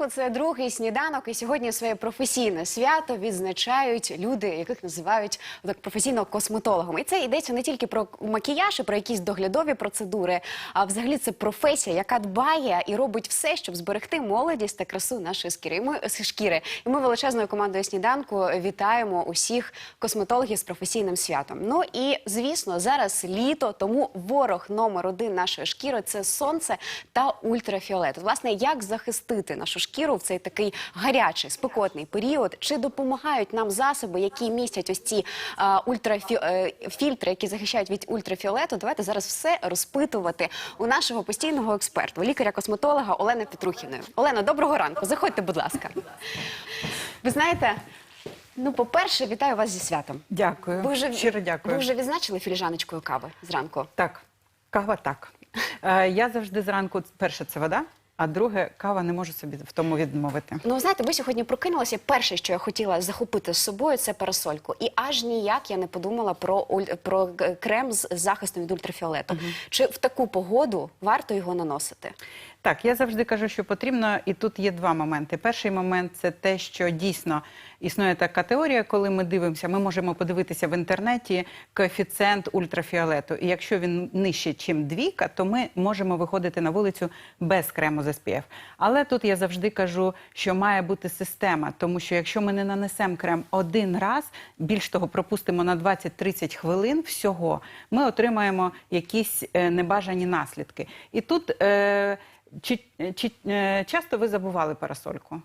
Ранку, це другий сніданок. І сьогодні своє професійне свято відзначають люди, яких називають так професійно косметологами. І це йдеться не тільки про макіяж і про якісь доглядові процедури, а взагалі це професія, яка дбає і робить все, щоб зберегти молодість та красу нашої шкіри. І ми шкіри. І ми величезною командою сніданку вітаємо усіх косметологів з професійним святом. Ну і звісно, зараз літо, тому ворог номер один нашої шкіри це сонце та ультрафіолет. Власне, як захистити нашу шкіру в цей такий гарячий, спекотний період? Чи допомагають нам засоби, які містять ось ці а, ультрафі... е, фільтри, які захищають від ультрафіолету? Давайте зараз все розпитувати у нашого постійного експерта, лікаря-косметолога Олени Петрухіної. Олена, доброго ранку. Заходьте, будь ласка. Ви знаєте. Ну, по-перше, вітаю вас зі святом. Дякую. Ви вже, Щиро дякую. Ви вже відзначили філіжаночкою кави зранку? Так, кава так. Е, я завжди зранку, перше це вода, а друге, кава не може собі в тому відмовити. Ну, знаєте, ви сьогодні прокинулися. Перше, що я хотіла захопити з собою, це парасольку. І аж ніяк я не подумала про уль- про крем з захистом від ультрафіолету. Чи в таку погоду варто його наносити? Так, я завжди кажу, що потрібно, і тут є два моменти. Перший момент це те, що дійсно існує така теорія, коли ми дивимося, ми можемо подивитися в інтернеті коефіцієнт ультрафіолету. І якщо він нижче, ніж двійка, то ми можемо виходити на вулицю без крему з SPF. Але тут я завжди кажу, що має бути система, тому що якщо ми не нанесемо крем один раз, більш того, пропустимо на 20-30 хвилин всього, ми отримаємо якісь е, небажані наслідки. І тут е, чи, чи е, часто ви забували парасольку?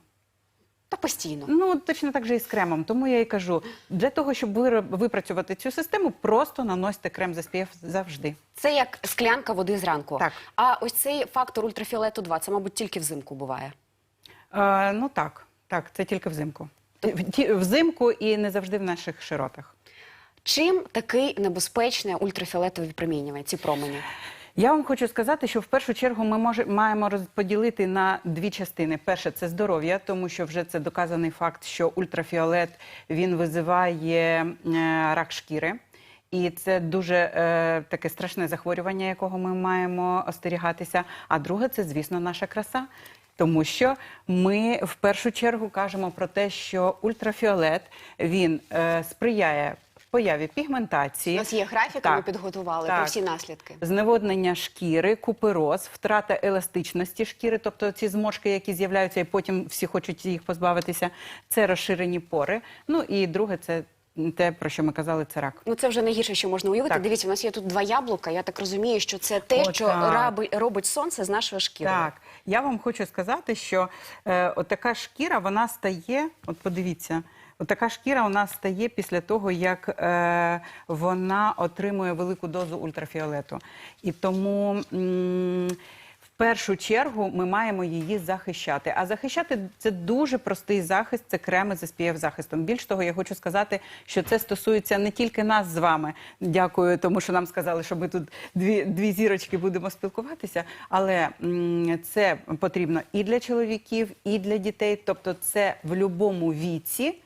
Та постійно. Ну точно так же і з кремом. Тому я і кажу, для того, щоб випрацювати цю систему, просто наносьте крем з SPF завжди. Це як склянка води зранку. Так. А ось цей фактор ультрафіолету 2, це, мабуть, тільки взимку буває. Е, ну так, так, це тільки взимку. Взимку і не завжди в наших широтах. Чим такий небезпечне ультрафіолетове випромінювання, ці промені? Я вам хочу сказати, що в першу чергу ми може, маємо розподілити на дві частини. Перше це здоров'я, тому що вже це доказаний факт, що ультрафіолет він визиває е, рак шкіри. І це дуже е, таке страшне захворювання, якого ми маємо остерігатися. А друге, це, звісно, наша краса. Тому що ми в першу чергу кажемо про те, що ультрафіолет він е, сприяє появі пігментації. У нас є графік, Так, ми підготували про всі наслідки. Зневоднення шкіри, купероз, втрата еластичності шкіри, тобто ці зморшки, які з'являються, і потім всі хочуть їх позбавитися, це розширені пори. Ну і друге, це те, про що ми казали, це рак. Ну це вже найгірше, що можна уявити. Так. Дивіться, у нас є тут два яблука. Я так розумію, що це те, О, що раби- робить сонце з нашою шкірою. Так, я вам хочу сказати, що е, от така шкіра, вона стає, от подивіться. Така шкіра у нас стає після того, як е, вона отримує велику дозу ультрафіолету. І тому в першу чергу ми маємо її захищати. А захищати це дуже простий захист, це креми з SPF захистом. Більш того, я хочу сказати, що це стосується не тільки нас з вами. Дякую, тому що нам сказали, що ми тут дві, дві зірочки будемо спілкуватися. Але м, це потрібно і для чоловіків, і для дітей. Тобто, це в будь-якому віці.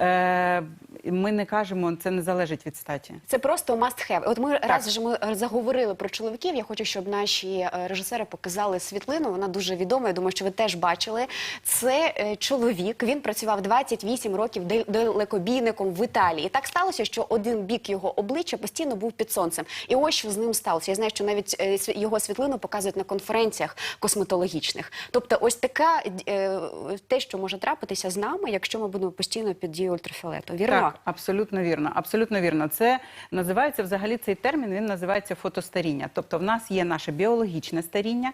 Е, ми не кажемо, це не залежить від статі. Це просто must have. От ми раз вже ми заговорили про чоловіків. Я хочу, щоб наші е, режисери показали світлину. Вона дуже відома. Я думаю, що ви теж бачили. Це е, чоловік. Він працював 28 років де- далекобійником в Італії. І так сталося, що один бік його обличчя постійно був під сонцем. І ось що з ним сталося. Я знаю, що навіть е, сві- його світлину показують на конференціях косметологічних. Тобто, ось така е, те, що може трапитися з нами, якщо ми будемо постійно під дією ультрафіолету. Вірно? Так, абсолютно вірно. Абсолютно вірно. Це називається взагалі цей термін. Він називається фотостаріння. Тобто, в нас є наше біологічне старіння.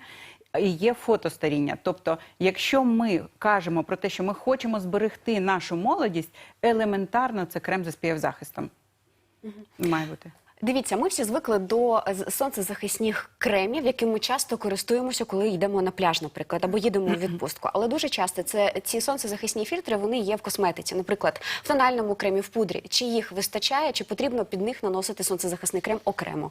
І є фотостаріння. Тобто, якщо ми кажемо про те, що ми хочемо зберегти нашу молодість, елементарно це крем з SPF захистом. Має бути. Дивіться, ми всі звикли до е, сонцезахисних кремів, якими ми часто користуємося, коли йдемо на пляж, наприклад, або їдемо у відпустку. Але дуже часто це ці сонцезахисні фільтри вони є в косметиці, наприклад, в тональному кремі, в пудрі. Чи їх вистачає, чи потрібно під них наносити сонцезахисний крем окремо?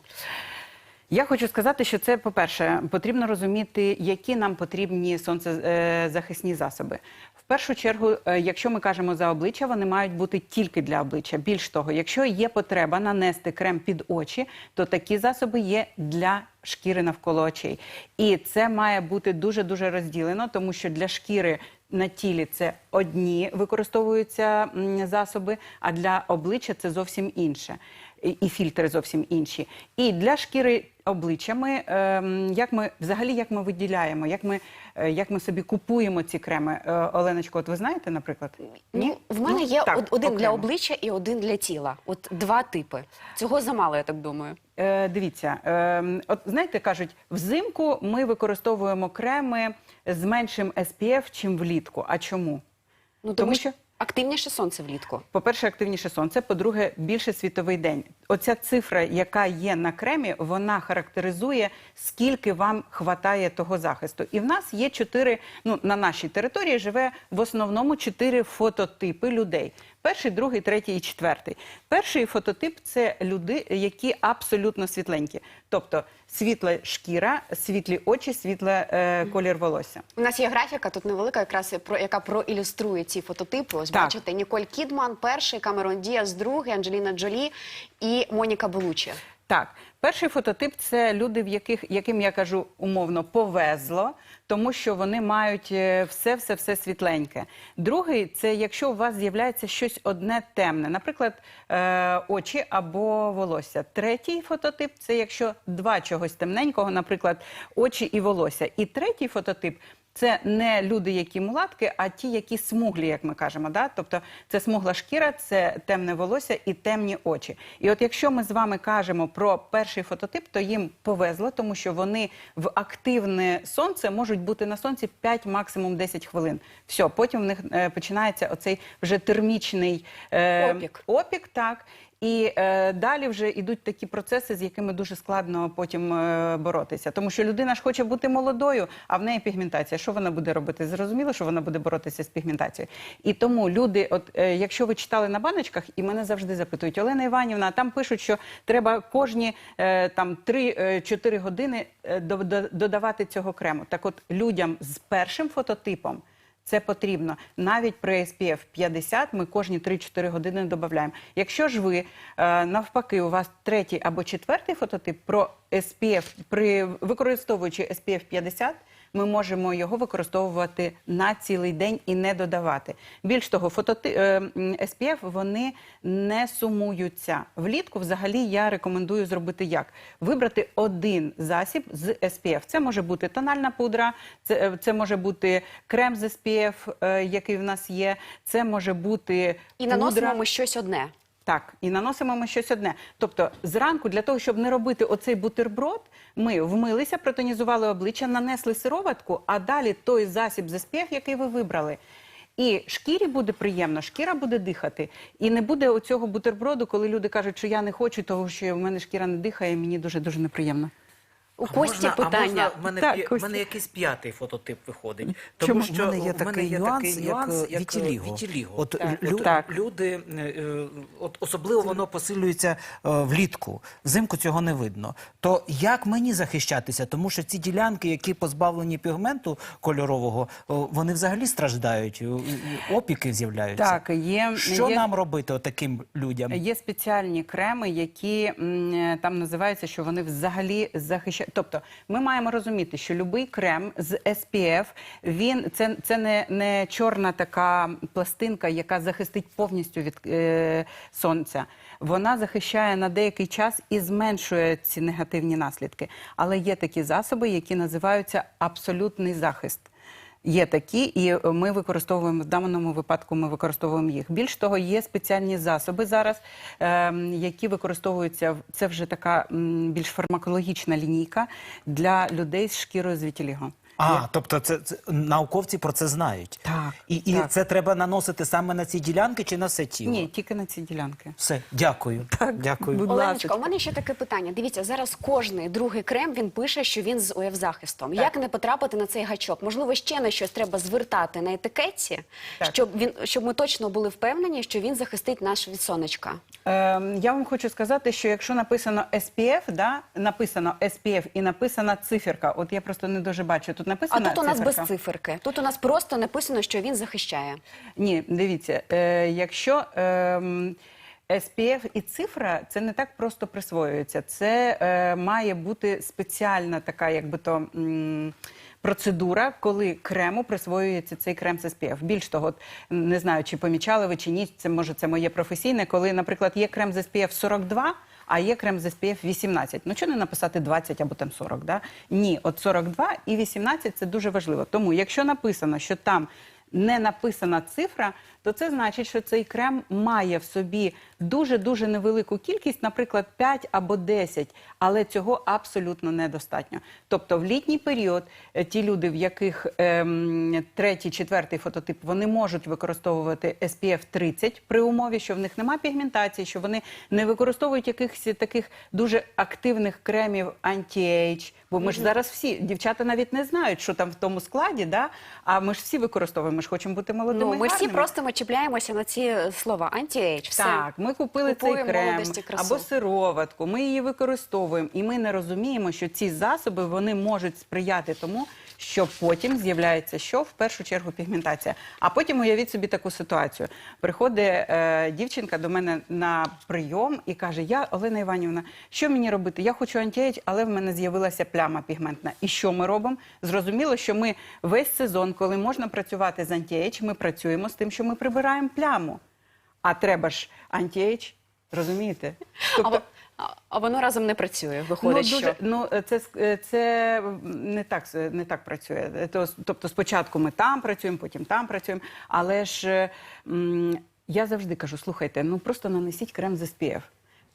Я хочу сказати, що це, по-перше, потрібно розуміти, які нам потрібні сонцезахисні засоби. В першу чергу, е, якщо ми кажемо за обличчя, вони мають бути тільки для обличчя. Більш того, якщо є потреба нанести крем під очі, то такі засоби є для шкіри навколо очей. І це має бути дуже дуже розділено, тому що для шкіри на тілі це одні використовуються засоби, а для обличчя це зовсім інше. І фільтри зовсім інші. І для шкіри обличчя ми, ем, як ми взагалі як ми виділяємо, як ми, е, як ми собі купуємо ці креми. Е, Оленочко, от ви знаєте, наприклад? Ну, в мене Ну, є так, од- один для обличчя і один для тіла. От два типи. Цього замало, я так думаю. Е, дивіться, е, от знаєте, кажуть, взимку ми використовуємо креми з меншим SPF, чим влітку. А чому? Ну тому, Тому що- активніше сонце влітку. По-перше, активніше сонце. По-друге, більше світовий день. Оця цифра, яка є на кремі, вона характеризує, скільки вам хватає того захисту. І в нас є чотири. Ну на нашій території живе в основному чотири фототипи людей: перший, другий, третій і четвертий. Перший фототип це люди, які абсолютно світленькі, тобто світла шкіра, світлі очі, світла е, колір волосся. У нас є графіка, тут невелика, якраз про яка проілюструє ці фототипи. Ось Так. бачите, Ніколь Кідман, перший, Камерон Діас, другий, Анджеліна Джолі і Моніка Белучі. Так, перший фототип це люди, в яких яким я кажу умовно повезло, тому що вони мають все, все, все світленьке. Другий це якщо у вас з'являється щось одне темне, наприклад, е, очі або волосся. Третій фототип це якщо два чогось темненького, наприклад, очі і волосся. І третій фототип. Це не люди, які мулатки, а ті, які смуглі, як ми кажемо. Да? Тобто це смугла шкіра, це темне волосся і темні очі. І от якщо ми з вами кажемо про перший фототип, то їм повезло, тому що вони в активне сонце можуть бути на сонці 5, максимум 10 хвилин. Все, потім в них е, починається оцей вже термічний е, Опік. опік, так. І е, далі вже йдуть такі процеси, з якими дуже складно потім е, боротися. Тому що людина ж хоче бути молодою, а в неї пігментація. Що вона буде робити? Зрозуміло, що вона буде боротися з пігментацією. І тому люди, от е, якщо ви читали на баночках, і мене завжди запитують, Олена Іванівна, там пишуть, що треба кожні е, там 3-4 години е, до- до- додавати цього крему. Так от людям з першим фототипом. Це потрібно навіть при SPF 50 ми кожні 3-4 години додаємо. Якщо ж ви е, навпаки, у вас третій або четвертий фототип про SPF, при використовуючи SPF 50, ми можемо його використовувати на цілий день і не додавати. Більш того, фототи... е, SPF вони не сумуються. Влітку взагалі я рекомендую зробити як? Вибрати один засіб з SPF. Це може бути тональна пудра, це, е, це може бути крем з SPF, е, який в нас є, це може бути І наносимо пудра. ми щось одне. Так, і наносимо ми щось одне. Тобто, зранку, для того, щоб не робити оцей бутерброд, ми вмилися, протонізували обличчя, нанесли сироватку, а далі той засіб з SPF, який ви вибрали. І шкірі буде приємно, шкіра буде дихати. І не буде оцього бутерброду, коли люди кажуть, що я не хочу, тому що в мене шкіра не дихає, і мені дуже дуже неприємно. У Кості можна- А питання. можна, в мене, Так, в мене якийсь п'ятий фототип виходить. Чому? Тому що У мене є в мене такий є нюанс, такий як, нюанс, е, як вітіліго. вітіліго. От Так. лю- Так. люди, е, е, от особливо воно посилюється влітку. Взимку цього не видно. То як мені захищатися? Тому що ці ділянки, які позбавлені пігменту кольорового, вони взагалі страждають, опіки з'являються. Так, є, Що є... нам робити таким людям? Є спеціальні креми, які там називаються, що вони взагалі захищають. Тобто, ми маємо розуміти, що будь-який крем з SPF, він це, це не, не чорна така пластинка, яка захистить повністю від е, сонця. Вона захищає на деякий час і зменшує ці негативні наслідки. Але є такі засоби, які називаються абсолютний захист. Є такі, і ми використовуємо в даному випадку. Ми використовуємо їх. Більш того, є спеціальні засоби зараз, ем, які використовуються. Це вже така більш фармакологічна лінійка для людей з шкірою з вітіліго. А, тобто це, це науковці про це знають. Так, І, і так. це треба наносити саме на ці ділянки чи на все тіло? Ні, тільки на ці ділянки. Все, дякую. дякую. будь Оленочка, у мене ще таке питання. Дивіться, зараз кожний другий крем він пише, що він з УФ захистом. Як не потрапити на цей гачок? Можливо, ще на щось треба звертати на етикетці, Так. щоб він щоб ми точно були впевнені, що він захистить наш від сонечка. Ем, я вам хочу сказати, що якщо написано SPF, да, написано SPF і написана циферка, от я просто не дуже бачу, тут А тут у нас циферка? без циферки. Тут у нас просто написано, що він захищає. Ні, дивіться, е, якщо ем, SPF і цифра, це не так просто присвоюється. Це е, має бути спеціальна така, якби то. м, Процедура, коли крему присвоюється цей крем з SPF. Більш того, от, не знаю, чи помічали ви чи ні, це може це моє професійне, коли, наприклад, є крем з SPF 42, а є крем з SPF 18. Ну, чого не написати 20 або там 40, да? Ні, от 42 і 18 – це дуже важливо. Тому, якщо написано, що там не написана цифра, то це значить, що цей крем має в собі дуже-дуже невелику кількість, наприклад, 5 або 10, але цього абсолютно недостатньо. Тобто в літній період е, ті люди, в яких ем, третій, четвертий фототип, вони можуть використовувати SPF 30 при умові, що в них немає пігментації, що вони не використовують якихось таких дуже активних кремів анті-ейдж, бо ми ж зараз всі, дівчата навіть не знають, що там в тому складі, да? а ми ж всі використовуємо, ми ж хочемо бути молодими. Ну, ми всі просто ми чіпляємося на ці слова анті-ейдж. Все. Так, ми купили цей Купуємо крем красу. або сироватку, ми її використовуємо, і ми не розуміємо, що ці засоби вони можуть сприяти тому, що потім з'являється що в першу чергу пігментація. А потім уявіть собі таку ситуацію. Приходить е, дівчинка до мене на прийом і каже: Я Олена Іванівна, що мені робити? Я хочу антіейдж, але в мене з'явилася пляма пігментна. І що ми робимо? Зрозуміло, що ми весь сезон, коли можна працювати з антіейдж, ми працюємо з тим, що ми прибираємо пляму. А треба ж антіейдж, розумієте? Во- а- воно разом не працює. Виходить, ну, дуже, що ну це ск- це не так не так працює. Е, Тобто, спочатку ми там працюємо, потім там працюємо. Але ж е, я завжди кажу: слухайте, ну просто нанесіть крем з SPF.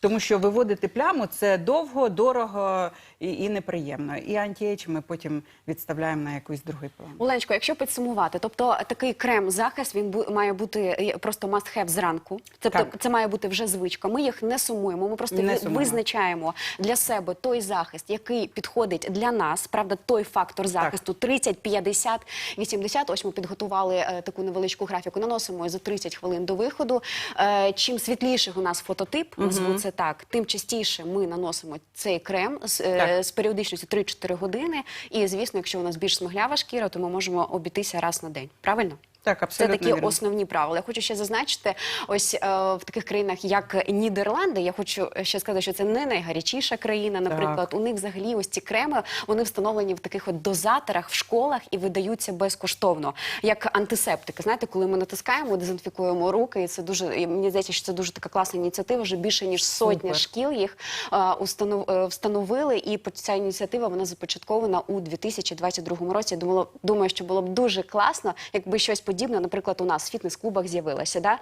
Тому що виводити пляму це довго, дорого і, і неприємно. І антіейдж ми потім відставляємо на якийсь другий план. Оленочко, якщо підсумувати, тобто такий крем захист він бу- має бути е, просто must have зранку. Тобто Так. це має бути вже звичка. Ми їх не сумуємо. Ми просто Не сумуємо. визначаємо для себе той захист, який підходить для нас. Правда, той фактор захисту 30, 50, 80. Ось ми підготували е, таку невеличку графіку. Наносимо за 30 хвилин до виходу. Е, чим світліший у нас фототип, назву це так, тим частіше ми наносимо цей крем з, е, з періодичністю 3-4 години. І звісно, якщо у нас більш смаглява шкіра, то ми можемо обійтися раз на день. Правильно? Так, Це абсолютно такі вірно. основні правила. Я хочу ще зазначити, ось е, в таких країнах, як Нідерланди, я хочу ще сказати, що це не найгарячіша країна. Наприклад, у них взагалі ось ці креми вони встановлені в таких от дозаторах в школах і видаються безкоштовно, як антисептики. Знаєте, коли ми натискаємо, дезінфікуємо руки, і це дуже і мені здається, що це дуже така класна ініціатива. Вже більше ніж сотня Супер. шкіл їх е, установ, е, встановили, і ця ініціатива вона започаткована у 2022 році. Я Думала, думаю, що було б дуже класно, якби щось подібне, наприклад, у нас в фітнес-клубах з'явилося. Да?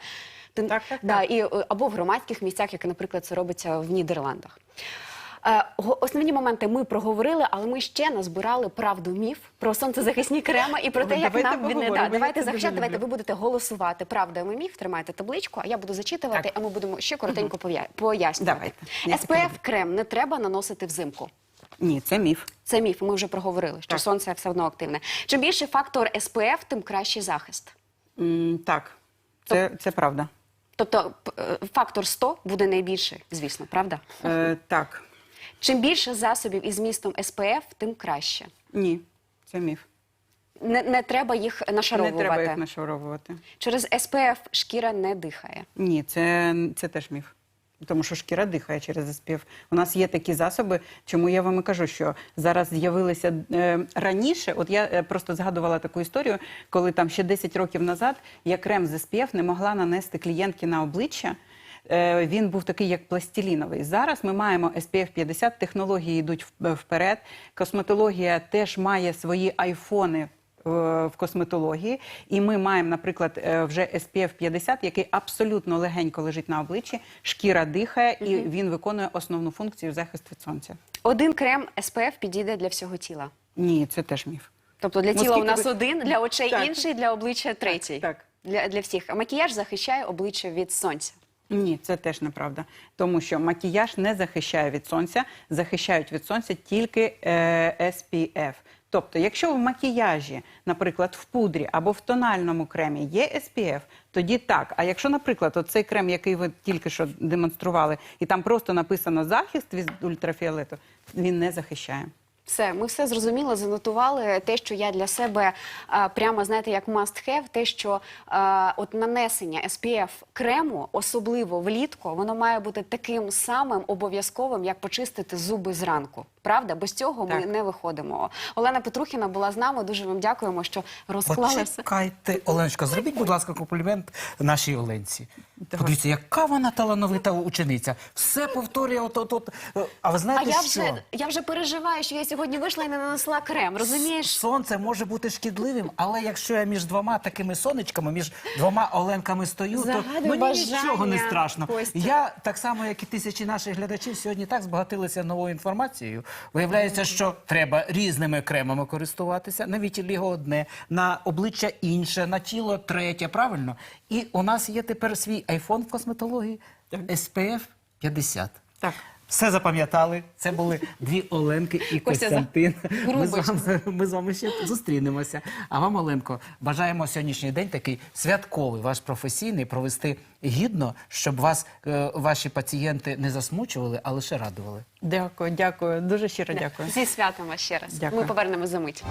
Так, так, да, так. і, е, або в громадських місцях, як, наприклад, це робиться в Нідерландах. Е, Основні моменти ми проговорили, але ми ще назбирали правду міф про сонцезахисні креми і про те, як давайте нам він не да. Давайте захищати, давайте ви будете голосувати. Правда або міф, тримайте табличку, а я буду зачитувати, Так. а ми будемо ще коротенько пояснювати. Давайте. SPF крем не треба наносити взимку. Ні, це міф. Це міф, ми вже проговорили, що Так. сонце все одно активне. Чим більший фактор SPF, тим кращий захист. М, так, це, це правда. Тобто п- е, фактор 100 буде найбільший, звісно, правда? Е, так, Чим більше засобів із змістом SPF, тим краще. ні, це міф. Не, не треба їх Не нашаровувати. треба їх нашаровувати. Через SPF шкіра не дихає. Ні, це, це теж міф. Тому що шкіра дихає через SPF. У нас є такі засоби, чому я вам і кажу, що зараз з'явилися е, раніше. От я е, просто згадувала таку історію, коли там ще 10 років назад я крем з SPF не могла нанести клієнтки на обличчя. Е, Він був такий, як пластиліновий. Зараз ми маємо SPF 50, технології йдуть вперед. Косметологія теж має свої айфони в косметології, і ми маємо, наприклад, е, вже SPF 50, який абсолютно легенько лежить на обличчі, шкіра дихає, і він виконує основну функцію захист від сонця. Один крем SPF підійде для всього тіла. Ні, це теж міф. Тобто для Ну, тіла у скільки нас ви- один, для очей Так. інший, для обличчя третій. так. Для, для всіх. А макіяж захищає обличчя від сонця. Ні, це теж неправда. Тому що макіяж не захищає від сонця, захищають від сонця тільки е, SPF. Тобто, якщо в макіяжі, наприклад, в пудрі або в тональному кремі є SPF, тоді так. А якщо, наприклад, оцей крем, який ви тільки що демонстрували, і там просто написано захист від ультрафіолету, він не захищає. Все, ми все зрозуміли, занотували те, що я для себе а, прямо знаєте, як must have, те, що а, от нанесення SPF крему, особливо влітку, воно має бути таким самим обов'язковим, як почистити зуби зранку. Правда, без цього ми не виходимо. Олена Петрухіна була з нами. Дуже вам дякуємо, що розклали все. Почекайте, Оленочка, зробіть, будь ласка, комплімент нашій Оленці. Подивіться, яка вона талановита учениця. Все повторює от, от, от. А ви А знаєте, я що? вже я вже переживаю, що я сьогодні вийшла і не нанесла крем. Розумієш? Сонце може бути шкідливим, але якщо я між двома такими сонечками, між двома Оленками стою, то мені бажання, нічого не страшно. Костя. Я так само, як і тисячі наших глядачів, сьогодні так збагатилися новою інформацією. Виявляється, що треба різними кремами користуватися. На вітіліго одне, на обличчя інше, на тіло третє. Правильно? І у нас є тепер свій айфон в косметології SPF 50. Так. Все запам'ятали. Це були дві Оленки і Костя, Костянтин. Ми з, вами, ми з вами ще зустрінемося. А вам, Оленко, бажаємо сьогоднішній день такий святковий, ваш професійний, провести гідно, щоб вас е, ваші пацієнти не засмучували, а лише радували. Дякую, дякую. Дуже щиро дякую. Зі святом вас ще раз. Дякую. Ми повернемось за мить.